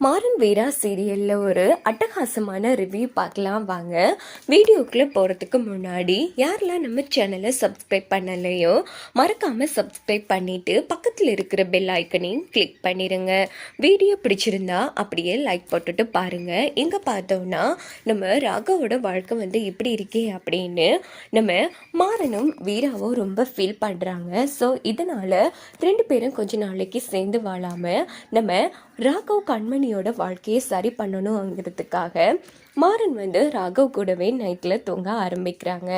மாறன் வீரா சீரியலில் ஒரு அட்டகாசமான ரிவ்யூ பார்க்கலாம் வாங்க. வீடியோக்குள்ளே போகிறதுக்கு முன்னாடி யாரெல்லாம் நம்ம சேனலை சப்ஸ்கிரைப் பண்ணலையோ மறக்காமல் சப்ஸ்கிரைப் பண்ணிவிட்டு பக்கத்தில் இருக்கிற பெல் ஐக்கனையும் கிளிக் பண்ணிடுங்க வீடியோ பிடிச்சிருந்தா அப்படியே லைக் போட்டுட்டு பாருங்கள் இங்கே பார்த்தோன்னா நம்ம ராகவோட வாழ்க்கை வந்து இப்படி இருக்கே அப்படின்னு நம்ம மாறனும் வீராவும் ரொம்ப ஃபீல் பண்ணுறாங்க ஸோ இதனால் ரெண்டு பேரும் கொஞ்ச நாளைக்கு சேர்ந்து வாழாமல் நம்ம ராகவ் கண்மணியோட வாழ்க்கையை சரி பண்ணணுங்கிறதுக்காக மாறன் வந்து ராகவ் கூடவே நைட்டில் தூங்க ஆரம்பிக்கிறாங்க.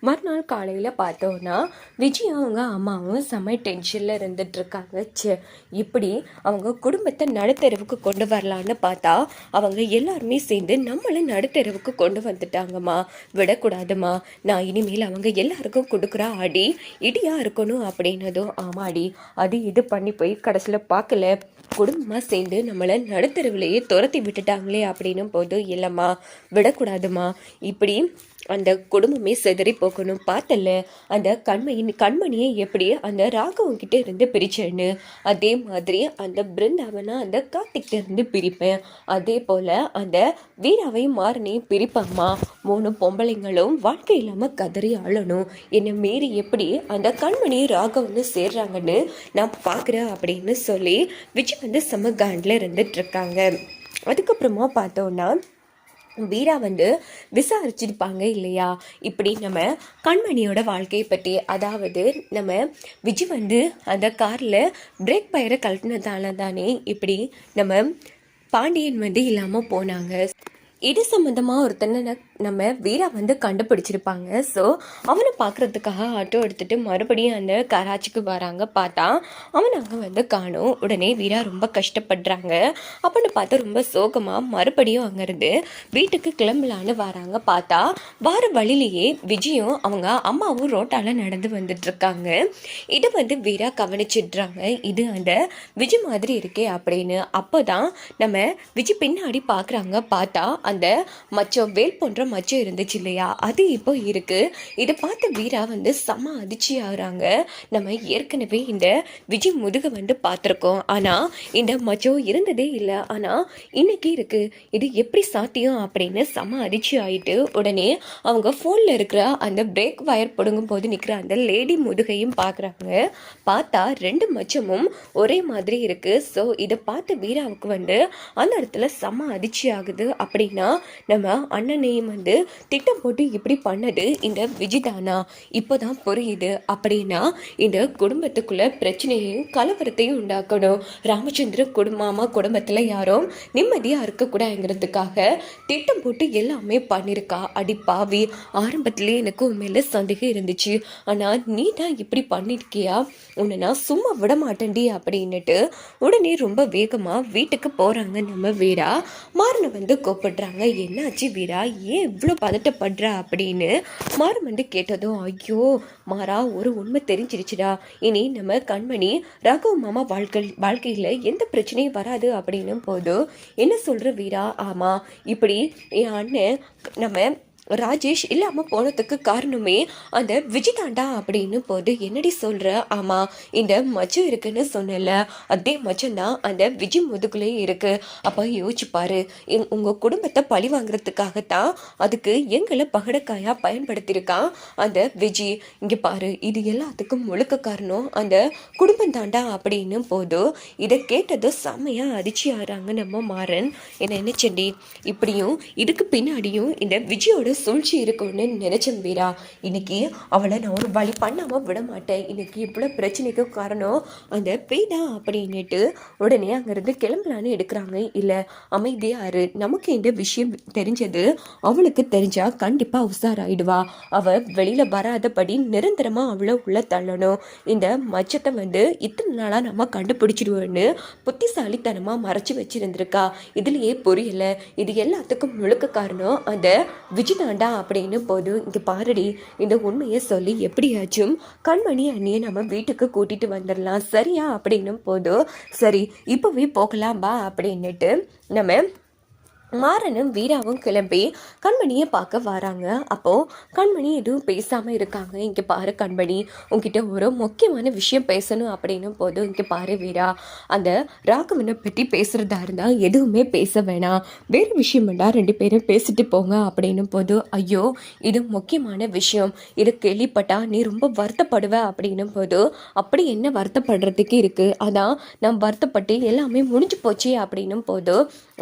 மறுநாள் காலையில் பார்த்தோன்னா விஜய் அவங்க அம்மாவும் செம டென்ஷனில் இருந்துட்டுருக்காங்க சே இப்படி அவங்க குடும்பத்தை நடுத்தெருவுக்கு கொண்டு வரலான்னு பார்த்தா அவங்க எல்லாருமே சேர்ந்து நம்மளை நடுத்தெருவுக்கு கொண்டு வந்துட்டாங்கம்மா. விடக்கூடாதும்மா. நான் இனிமேல் அவங்க எல்லாருக்கும் கொடுக்குற அடி இடியாக இருக்கணும் அப்படின்னதும் ஆமாடி அது இது பண்ணி போய் கடைசியில் பார்க்கல. குடும்பமாக சேர்ந்து நம்மளை நடுத்தருவிலேயே துரத்தி விட்டுட்டாங்களே அப்படின்னும் போது இல்லைம்மா. விடக்கூடாதும்மா இப்படி அந்த குடும்பமே செதறி போகணும். பார்த்தல அந்த கண்மையின் கண்மணியை எப்படி அந்த ராகவன் கிட்ட இருந்து பிரிச்சேன்னு? அதே மாதிரி அந்த பிருந்தாவனை அந்த கார்த்திக்கிட்ட இருந்து பிரிப்பேன். அதே போல் அந்த வீராவையும் மாறனையும் பிரிப்பம்மா. மூணு பொம்பளைங்களும் வாழ்க்கை இல்லாமல் கதறி அழணும் என்னை மீறி எப்படி அந்த கண்மணி ராகவன்னு சேர்றாங்கன்னு நான் பார்க்குறேன் அப்படின்னு சொல்லி விஜய் வந்து செம காண்டில் இருந்துட்டு இருக்காங்க. அதுக்கப்புறமா பார்த்தோன்னா வீரா வந்து விசாரிச்சிருப்பாங்க இல்லையா? இப்படி நம்ம கண்மணியோட வாழ்க்கையை பற்றி அதாவது நம்ம விஜய் வந்து அந்த காரில் பிரேக் பயரை கழட்டினதால தானே இப்படி நம்ம பாண்டியன் வந்து இல்லாமல் போனாங்க. இது சம்மந்தமாக ஒருத்தனை நம்ம வீரா வந்து கண்டுபிடிச்சிருப்பாங்க. ஸோ அவனை பார்க்குறதுக்காக ஆட்டோ எடுத்துகிட்டு மறுபடியும் அந்த கராச்சிக்கு வராங்க பார்த்தா அவன் அங்கே வந்து காணும். உடனே வீரா ரொம்ப கஷ்டப்படுறாங்க. அப்படின்னு பார்த்தா ரொம்ப சோகமாக மறுபடியும் அங்கேருந்து வீட்டுக்கு கிளம்பலான்னு வராங்க பார்த்தா வார வழியிலேயே விஜயும் அவங்க அம்மாவும் ரோட்டால் நடந்து வந்துட்டுருக்காங்க. இதை வந்து வீரா கவனிச்சிடுறாங்க. இது அந்த விஜய் மாதிரி இருக்கே அப்படின்னு. அப்போ தான் நம்ம விஜய் பின்னாடி பார்க்குறாங்க பார்த்தா அந்த மச்சம் வேல் போன்ற மச்சம் இருந்துச்சு இல்லையா? அது இப்போ இருக்குது இதை பார்த்து வீரா வந்து செம அதிர்ச்சி ஆகுறாங்க நம்ம ஏற்கனவே இந்த விஜய் முதுக வந்து பார்த்துருக்கோம். ஆனால் இந்த மச்சம் இருந்ததே இல்லை. ஆனால் இன்னைக்கு இருக்குது இது எப்படி சாத்தியம் அப்படின்னு செம அதிர்ச்சி ஆகிட்டு உடனே அவங்க ஃபோனில் இருக்கிற அந்த பிரேக் வயர் பிடுங்கும் போது நிற்கிற அந்த லேடி முதுகையும் பார்க்குறாங்க. பார்த்தா ரெண்டு மச்சமும் ஒரே மாதிரி இருக்குது ஸோ இதை பார்த்து வீராவுக்கு வந்து அந்த இடத்துல செம்ம அதிர்ச்சி ஆகுது. அப்படின்னா நம்ம அண்ணனையும் வந்து திட்டம் போட்டு இப்படி பண்ணது இந்த விஜிதானா? இப்போதான் புரியுது. அப்படின்னா இந்த குடும்பத்துக்குள்ள பிரச்சனையையும் கலவரத்தையும் உண்டாக்கணும். ராமச்சந்திர குடும்பமா குடும்பத்தில் யாரும் நிம்மதியாக இருக்கக்கூடாதுங்கிறதுக்காக திட்டம் போட்டு எல்லாமே பண்ணியிருக்கா அடி பாவி ஆரம்பத்திலே எனக்கு உண்மையில் சந்தேகம் இருந்துச்சு. ஆனால் நீ தான் இப்படி பண்ணியிருக்கியா உன்னை நான் சும்மா விட மாட்டேன்டி அப்படின்னுட்டு உடனே ரொம்ப வேகமாக வீட்டுக்கு போகிறாங்க நம்ம வீரா. மாறனை வந்து கோப்பிடுறாங்க. என்னாச்சு வீரா? ஏன் இவ்வளோ பதட்டப்படுற அப்படின்னு மாறன் வந்து கேட்டதும் ஐயோ மாறா ஒரு உண்மை தெரிஞ்சிருச்சுடா. இனி நம்ம கண்மணி ரகு மாமா வாழ்க்கை வாழ்க்கையில் எந்த பிரச்சனையும் வராது. அப்படின்னும் போது என்ன சொல்கிற வீரா? ஆமாம் இப்படி என் அண்ணன் நம்ம ராஜேஷ் இல்லாமல் போனதுக்கு காரணமே அந்த விஜிதாண்டா அப்படின்னு போது என்னடி சொல்கிற ஆமாம் இந்த மச்சம் இருக்குன்னு சொன்னல அதே மச்சம் தான் அந்த விஜய் முதுகுலேயும் இருக்குது அப்போ யோசிச்சுப்பாரு எங் உங்கள் குடும்பத்தை பழி வாங்குறதுக்காகத்தான் அதுக்கு எங்களை பகடக்காயாக பயன்படுத்தியிருக்கான் அந்த விஜய் இங்கே பாரு இது எல்லாத்துக்கும் முழுக்க காரணம் அந்த குடும்பம் தாண்டா அப்படின்னு போதும் இதை கேட்டதும் செம்மையாக அதிர்ச்சி ஆகிறாங்க நம்ம மாறன். என்ன நினைச்சண்டி இப்படியும் இதுக்கு பின்னாடியும் இந்த விஜயோட சூழ்ச்சி இருக்கும்னு நினைச்சேன் வீரா இன்னைக்கு அவளை நான் ஒரு வழி பண்ணாமல் விட மாட்டேன் இன்னைக்கு இவ்வளோ பிரச்சனைக்கு காரணம் அந்த பெய்தா அப்படின்னுட்டு உடனே அங்கேருந்து கிளம்பலான்னு எடுக்கிறாங்க. இல்லை அமைதியாரு நமக்கு இந்த விஷயம் தெரிஞ்சது அவளுக்கு தெரிஞ்சா கண்டிப்பாக உஷாராயிடுவா. அவள் வெளியில் வராதபடி நிரந்தரமாக அவளை உள்ள தள்ளணும். இந்த மச்சத்தை வந்து இத்தனை நாளாக நம்ம கண்டுபிடிச்சிடுவோன்னு புத்திசாலித்தனமாக மறைச்சு வச்சிருந்திருக்கா. இதுலயே புரியல. இது எல்லாத்துக்கும் முழுக்க காரணம் அந்த விஜிதாண்டா அப்படின்னு போதும் இங்கே பாருடி இந்த உண்மையை சொல்லி எப்படியாச்சும் கண்மணி அண்ணியை நம்ம வீட்டுக்கு கூட்டிட்டு வந்துடலாம். சரியா? அப்படின்னும் போதும் சரி இப்போவே போகலாம் வா அப்படின்னுட்டு நம்ம மாறனும் வீராவும் கிளம்பி கண்மணியை பார்க்க வராங்க. அப்போது கண்மணி எதுவும் பேசாமல் இருக்காங்க. இங்கே பாரு கண்மணி உங்ககிட்ட ஒரு முக்கியமான விஷயம் பேசணும் அப்படின்னும் போது இங்கே பாரு வீரா அந்த ராகவனை பற்றி பேசுகிறதா இருந்தால் எதுவுமே பேச வேணாம். வேறு விஷயம் வேண்டாம் ரெண்டு பேரும் பேசிட்டு போங்க அப்படின்னும் போது ஐயோ இது முக்கியமான விஷயம். இது கேள்விப்பட்டால் நீ ரொம்ப வருத்தப்படுவ அப்படின்னும் போது அப்படி என்ன வருத்தப்படுறதுக்கு இருக்குது அதான் நான் வருத்தப்பட்டு எல்லாமே முடிஞ்சு போச்சு அப்படின்னும் போது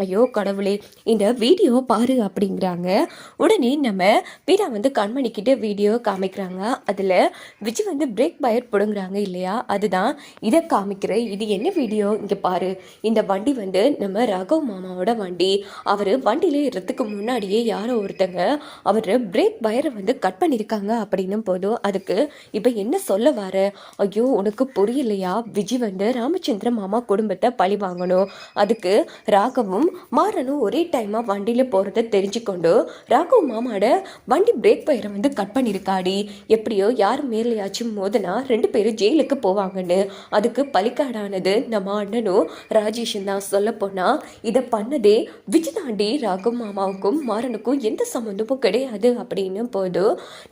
ஐயோ கடவுளே இந்த வீடியோ பாரு அப்படிங்கிறாங்க. உடனே நம்ம வீரா வந்து கண்மணிக்கிட்ட வீடியோ காமிக்கிறாங்க. அதில் விஜய் வந்து பிரேக் பயர் பிடுங்குறாங்க இல்லையா? அதுதான் இதை காமிக்கிற. இது என்ன வீடியோ இங்கே பாரு. இந்த வண்டி வந்து நம்ம ரகவ் மாமாவோட வண்டி. அவர் வண்டியில் ஏறதுக்கு முன்னாடியே யாரோ ஒருத்தங்க அவர் பிரேக் பயரை வந்து கட் பண்ணியிருக்காங்க அப்படின்னும் போதும் அதுக்கு இப்போ என்ன சொல்ல வர? ஐயோ உனக்கு புரியலையா? விஜய் வந்து ராமச்சந்திர மாமா குடும்பத்தை பழி வாங்கணும். அதுக்கு ராகவும் மாறனும் ஒரே டைமாக வண்டியில் போகிறத தெரிஞ்சுக்கொண்டு ராகவ் மாமாட வண்டி பிரேக் பயிரை வந்து கட் பண்ணியிருக்காடி எப்படியோ யார் மேலேயாச்சும் மோதனா ரெண்டு பேரும் ஜெயிலுக்கு போவாங்கன்னு. அதுக்கு பலிக்காடானது நம்ம அண்ணனும் ராஜேஷும் தான். சொல்ல போனால் இதை பண்ணதே விஜிதாண்டி ராகவ் மாமாவுக்கும் மாறனுக்கும் எந்த சம்மந்தமும் கிடையாது அப்படின்னு போது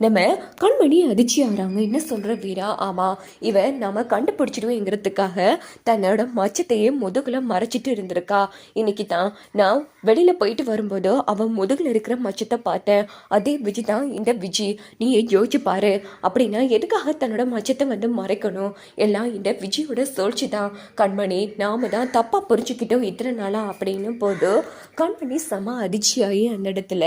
நம்ம கண்மணி அதிர்ச்சி ஆகிறாங்க என்ன சொல்கிற வீரா? ஆமாம் இவன் நம்ம கண்டுபிடிச்சிடுவேங்கிறதுக்காக தன்னோட மச்சத்தையே முதுகில் மறைச்சிட்டு இருந்திருக்கா. இன்னைக்கு தான் நான் வெளியில் போயிட்டு வரும்போது அவன் முதுகில் இருக்கிற மச்சத்தை பார்த்தேன். அதே விஜய் தான் இந்த விஜி நீ யோசிச்சு பாரு. அப்படின்னா எதுக்காக தன்னோட மச்சத்தை வந்து மறைக்கணும்? எல்லாம் இந்த விஜயோட சூழ்ச்சி தான். கண்மணி நாம தான் தப்பாக புரிஞ்சுக்கிட்டோம் இத்தனை நாளாக அப்படின்னு போது கண்மணி செம அதிர்ச்சியாகி அந்த இடத்துல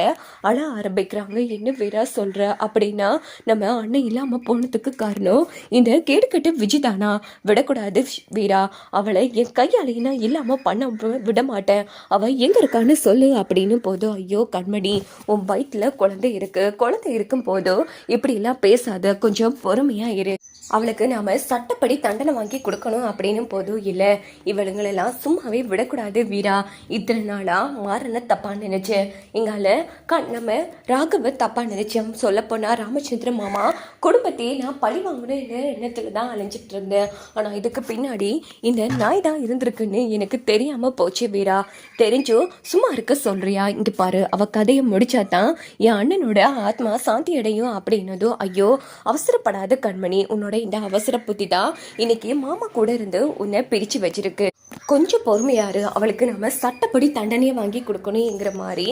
அழ ஆரம்பிக்கிறாங்க. என்ன வீரா சொல்கிற அப்படின்னா நம்ம அண்ணன் இல்லாமல் போனதுக்கு காரணம் இந்த கேடுக்கட்டு விஜய் தானா? விடக்கூடாது வீரா. அவளை என் கையாலையினா இல்லாமல் பண்ண விட மாட்டேன். அவள் எங்கே இருக்கான்னு சொல்லு அப்படின்னு போதும் ஐயோ கண்மணி உன் வயிற்றுல குழந்தை இருக்கு. குழந்தை இருக்கும் போதும் இப்படிலாம் பேசாத. கொஞ்சம் பொறுமையா இரு. அவளுக்கு நாம் சட்டப்படி தண்டனை வாங்கி கொடுக்கணும் அப்படின்னு போதும் இல்லை. இவளுங்களெல்லாம் சும்மாவே விடக்கூடாது வீரா. இத்தனை நாளாக மாறன தப்பாக நினைச்சேன் எங்கால க- நம்ம ராகவ தப்பாக நினைச்சோம். சொல்லப்போனால் ராமச்சந்திர மாமா குடும்பத்தையே நான் பழி வாங்கணும்னு எண்ணத்தில் தான் அலைஞ்சிட்டு இருந்தேன். ஆனால் இதுக்கு பின்னாடி இந்த நாய் தான் இருந்திருக்குன்னு எனக்கு தெரியாமல் போச்சு வீரா. தெரிஞ்சும் சும்மா இருக்க சொல்கிறியா இங்கே பாரு அவள் கதையை முடிச்சாதான் என் அண்ணனோட ஆத்மா சாந்தி அடையும் அப்படின்னதும் ஐயோ அவசரப்படாத கண்மணி உன்னோட இந்த அவசர புத்தி தான் இன்னைக்கு மாமா கூட இருந்து உன்னை பிரிச்சு வச்சிருக்கு. கொஞ்சம் பொறுமையாரு அவளுக்கு நம்ம சட்டப்படி தண்டனையை வாங்கி கொடுக்கணுங்கிற மாதிரி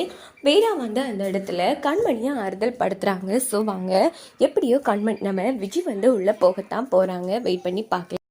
வேறா வந்து அந்த இடத்துல கண்மணியை ஆறுதல் படுத்துறாங்க. ஸோ வாங்க எப்படியோ கண்மணி நம்ம விஜய் வந்து உள்ள போகத்தான் போறாங்க. வெயிட் பண்ணி பார்க்கலாம்.